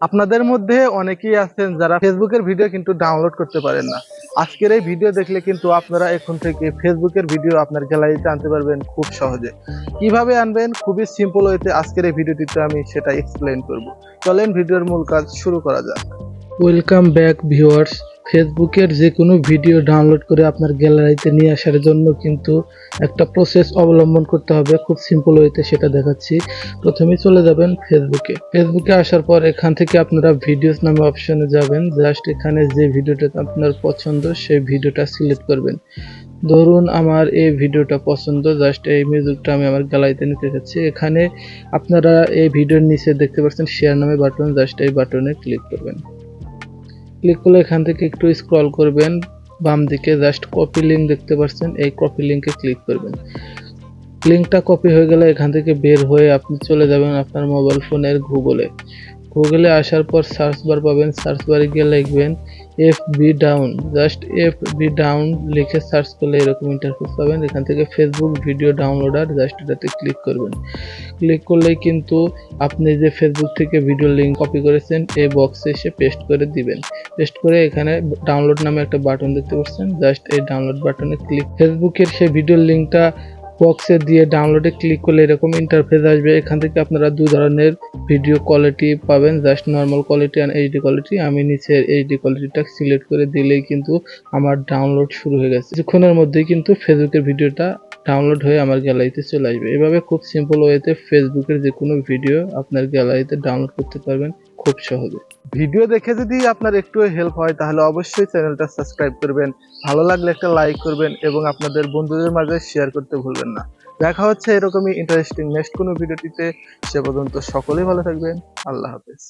আপনাদের মধ্যে অনেকেই আছেন যারা ফেসবুকের ভিডিও কিন্তু ডাউনলোড করতে পারেন না। আজকের এই ভিডিও দেখলে কিন্তু আপনারা এখন থেকে ফেসবুকের ভিডিও আপনার গ্যালারিতে আনতে পারবেন খুব সহজে। কীভাবে আনবেন? খুবই সিম্পল ওয়েতে আজকের এই ভিডিওটিতে আমি সেটা এক্সপ্লেন করব। চলেন ভিডিওর মূল কাজ শুরু করা যাক। ওয়েলকাম ব্যাক ভিউয়ার্স ফেসবুকের যে কোনো ভিডিও ডাউনলোড করে আপনার গ্যালারিতে নিয়ে আসার জন্য কিন্তু একটা প্রসেস অবলম্বন করতে হবে। খুব সিম্পল ওয়েতে সেটা দেখাচ্ছি। প্রথমে চলে যাবেন ফেসবুকে। ফেসবুকে আসার পর এখান থেকে আপনারা ভিডিওস নামে অপশনে যাবেন। জাস্ট এখানে যে ভিডিওটা আপনার পছন্দ, সেই ভিডিওটা সিলেক্ট করবেন। ধরুন আমার এই ভিডিওটা পছন্দ জাস্ট এই মিউজিকটা আমি আমার গ্যালারিতে নিতে চাচ্ছি এখানে আপনারা এই ভিডিওর নিচে দেখতে পাচ্ছেন শেয়ার নামে বাটন জাস্ট এই বাটনে ক্লিক করবেন। ক্লিক করলে এখান থেকে একটু স্ক্রল করবেন, বাম দিকে জাস্ট কপি লিঙ্ক দেখতে পাচ্ছেন, এই কপি লিঙ্কে ক্লিক করবেন। লিঙ্কটা কপি হয়ে গেলে এখান থেকে বের হয়ে আপনি চলে যাবেন আপনার মোবাইল ফোনের গুগলে গুগলে আসার পর সার্চ বার পাবেন সার্চ বারে গিয়ে লিখবেন F B down just F B down লিখে সার্চ করলে এরকম ইন্টারফেস পাবেন। এখান থেকে ফেসবুক ভিডিও ডাউনলোডার জাস্ট এটাতে ক্লিক করবেন। ক্লিক করলেই কিন্তু আপনি যে ফেসবুক থেকে ভিডিও লিঙ্ক কপি করেছেন এই বক্সে এসে পেস্ট করে দিবেন। পেস্ট করে এখানে ডাউনলোড নামে একটা বাটন দেখতে পাচ্ছেন জাস্ট এই ডাউনলোড বাটনে ক্লিক ফেসবুকের সেই ভিডিও লিঙ্কটা বক্সে দিয়ে ডাউনলোডে ক্লিক করলে এরকম ইন্টারফেস আসবে। এখান থেকে আপনারা দু ধরনের ভিডিও কোয়ালিটি পাবেন just normal quality and HD quality আমি নিচের এইচডি কোয়ালিটিটা সিলেক্ট করে দিলেই কিন্তু আমার ডাউনলোড শুরু হয়ে গেছে। কিছুক্ষণের মধ্যেই কিন্তু ফেসবুকের ভিডিওটা ডাউনলোড হয়ে আমার গ্যালারিতে চলে আসবে। এভাবে খুব সিম্পল ওয়েতে ফেসবুকের যে কোনো ভিডিও আপনার গ্যালারিতে ডাউনলোড করতে পারবেন খুব সহজে। ভিডিও দেখে যদি আপনার একটু হেল্প হয়, তাহলে অবশ্যই চ্যানেলটা সাবস্ক্রাইব করবেন। ভালো লাগলে একটা লাইক করবেন এবং আপনাদের বন্ধুদের মাঝে শেয়ার করতে ভুলবেন না। দেখা হচ্ছে এরকমই ইন্টারেস্টিং নেক্সট কোনো ভিডিওটিতে সে পর্যন্ত সকলেই ভালো থাকবেন। আল্লাহ হাফেজ।